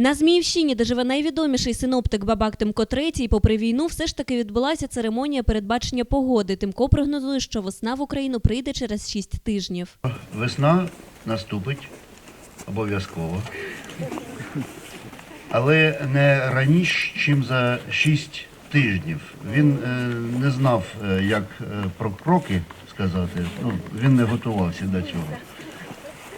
На Зміївщині, де живе найвідоміший синоптик Бабак Тимко III, попри війну, все ж таки відбулася церемонія передбачення погоди. Тимко прогнозує, що весна в Україну прийде через 6 тижнів. Весна наступить обов'язково. Але не раніше, ніж за 6 тижнів. Він е, не знав, е, як е, про кроки сказати. Ну, він не готувався до цього.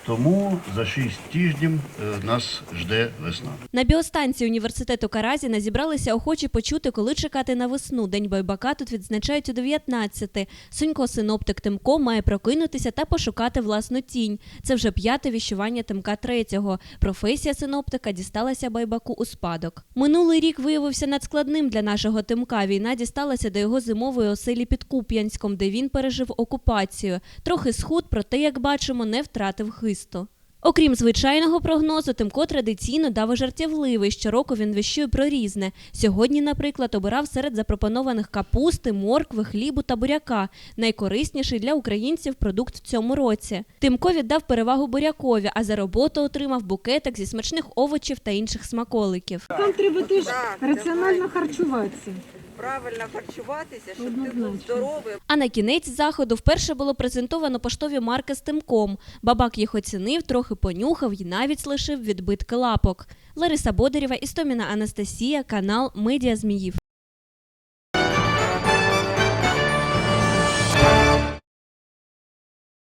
Тому за 6 тижнів е, нас жде весна. На біостанції університету Каразіна зібралися охочі почути, коли чекати на весну. День байбака тут відзначають о 19. Сонько синоптик Тимко має прокинутися та пошукати власну тінь. Це вже п'яте віщування Тимка третього. Професія синоптика дісталася байбаку у спадок. Минулий рік виявився надскладним для нашого Тимка. Війна дісталася до його зимової оселі під Куп'янськом, де він пережив окупацію. Трохи схуд, проте, як бачимо, не втратив хисту. Окрім звичайного прогнозу, Тимко традиційно дав жартівливий. Щороку він віщує про різне. Сьогодні, наприклад, обирав серед запропонованих капусти, моркви, хлібу та буряка. Найкорисніший для українців продукт в цьому році. Тимко віддав перевагу бурякові, а за роботу отримав букетик зі смачних овочів та інших смаколиків. Вам треба теж раціонально харчуватися. Правильно харчуватися, щоб ти був здоровий. А на кінець заходу вперше було презентовано поштові марки з тимком. Бабак їх оцінив, трохи понюхав і навіть лишив відбитки лапок. Лариса Бодарєва, Істоміна Анастасія, канал Медіа Зміїв.